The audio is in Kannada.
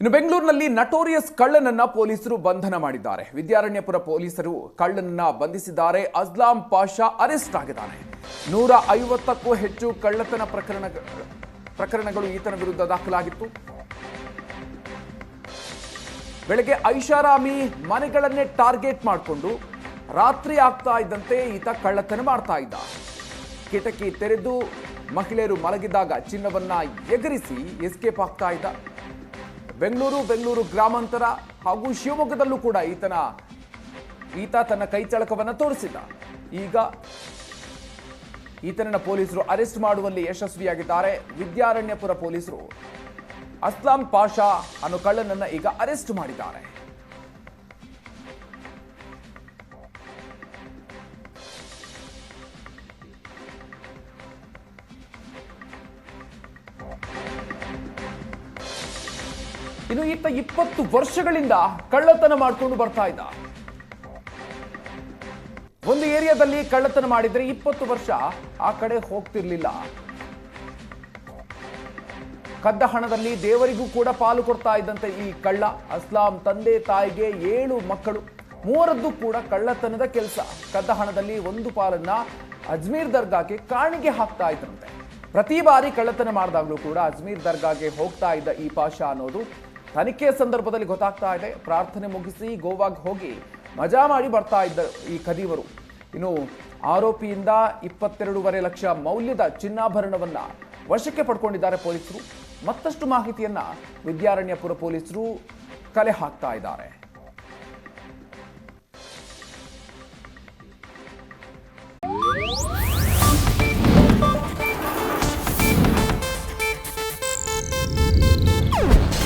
ಇನ್ನು ಬೆಂಗಳೂರಿನಲ್ಲಿ ನಟೋರಿಯಸ್ ಕಳ್ಳನನ್ನ ಪೊಲೀಸರು ಬಂಧನ ಮಾಡಿದ್ದಾರೆ. ವಿದ್ಯಾರಣ್ಯಪುರ ಪೊಲೀಸರು ಕಳ್ಳನನ್ನ ಬಂಧಿಸಿದ್ದಾರೆ. ಅಸ್ಲಾಂ ಪಾಷಾ ಅರೆಸ್ಟ್ ಆಗಿದ್ದಾನೆ. ನೂರ ಐವತ್ತಕ್ಕೂ ಹೆಚ್ಚು ಕಳ್ಳತನ ಪ್ರಕರಣ, ಪ್ರಕರಣಗಳು ಈತನ ವಿರುದ್ಧ ದಾಖಲಾಗಿತ್ತು. ಬೆಳಗ್ಗೆ ಐಷಾರಾಮಿ ಮನೆಗಳನ್ನೇ ಟಾರ್ಗೆಟ್ ಮಾಡಿಕೊಂಡು ರಾತ್ರಿ ಆಗ್ತಾ ಇದ್ದಂತೆ ಈತ ಕಳ್ಳತನ ಮಾಡ್ತಾ ಇದ್ದ. ಕಿಟಕಿ ತೆರೆದು ಮಹಿಳೆಯರು ಮಲಗಿದಾಗ ಚಿನ್ನವನ್ನ ಎಗರಿಸಿ ಎಸ್ಕೇಪ್ ಆಗ್ತಾ ಇದ್ದ. ಬೆಂಗಳೂರು ಬೆಂಗಳೂರು ಗ್ರಾಮಾಂತರ ಹಾಗೂ ಶಿವಮೊಗ್ಗದಲ್ಲೂ ಕೂಡ ಈತನ, ಈತ ತನ್ನ ಕೈಚಳಕವನ್ನು ತೋರಿಸಿದ್ದ. ಈಗ ಈತನನ್ನ ಪೊಲೀಸರು ಅರೆಸ್ಟ್ ಮಾಡುವಲ್ಲಿ ಯಶಸ್ವಿಯಾಗಿದ್ದಾರೆ ವಿದ್ಯಾರಣ್ಯಪುರ ಪೊಲೀಸರು. ಅಸ್ಲಾಂ ಪಾಷಾ ಅನ್ನೋ ಕಳ್ಳನನ್ನು ಈಗ ಅರೆಸ್ಟ್ ಮಾಡಿದ್ದಾರೆ. ಇನ್ನು ಈತ ಇಪ್ಪತ್ತು ವರ್ಷಗಳಿಂದ ಕಳ್ಳತನ ಮಾಡಿಕೊಂಡು ಬರ್ತಾ ಇದ್ದ. ಒಂದು ಏರಿಯಾದಲ್ಲಿ ಕಳ್ಳತನ ಮಾಡಿದ್ರೆ ಇಪ್ಪತ್ತು ವರ್ಷ ಆ ಕಡೆ ಹೋಗ್ತಿರ್ಲಿಲ್ಲ. ಕದ್ದ ಹಣದಲ್ಲಿ ದೇವರಿಗೂ ಕೂಡ ಪಾಲು ಕೊಡ್ತಾ ಇದ್ದಂತೆ ಈ ಕಳ್ಳ. ಅಸ್ಲಾಂ ತಂದೆ ತಾಯಿಗೆ ಏಳು ಮಕ್ಕಳು. ಮೂವರದ್ದು ಕೂಡ ಕಳ್ಳತನದ ಕೆಲಸ. ಕದ್ದ ಹಣದಲ್ಲಿ ಒಂದು ಪಾಲನ್ನ ಅಜ್ಮೀರ್ ದರ್ಗಾಗೆ ಕಾಣಿಗೆ ಹಾಕ್ತಾ ಇದ್ರಂತೆ. ಪ್ರತಿ ಬಾರಿ ಕಳ್ಳತನ ಮಾಡಿದಾಗಲೂ ಕೂಡ ಅಜ್ಮೀರ್ ದರ್ಗಾಗೆ ಹೋಗ್ತಾ ಇದ್ದ ಈ ಪಾಷಾ ಅನ್ನೋದು ತನಿಖೆ ಸಂದರ್ಭದಲ್ಲಿ ಗೊತ್ತಾಗ್ತಾ ಇದೆ. ಪ್ರಾರ್ಥನೆ ಮುಗಿಸಿ ಗೋವಾಗೆ ಹೋಗಿ ಮಜಾ ಮಾಡಿ ಬರ್ತಾ ಇದ್ದ ಈ ಕದೀವರು ಇನ್ನು ಆರೋಪಿಯಿಂದ ಇಪ್ಪತ್ತೆರಡೂವರೆ ಲಕ್ಷ ಮೌಲ್ಯದ ಚಿನ್ನಾಭರಣವನ್ನ ವಶಕ್ಕೆ ಪಡ್ಕೊಂಡಿದ್ದಾರೆ ಪೊಲೀಸರು. ಮತ್ತಷ್ಟು ಮಾಹಿತಿಯನ್ನ ವಿದ್ಯಾರಣ್ಯಪುರ ಪೊಲೀಸರು ಕಲೆ ಹಾಕ್ತಾ ಇದ್ದಾರೆ.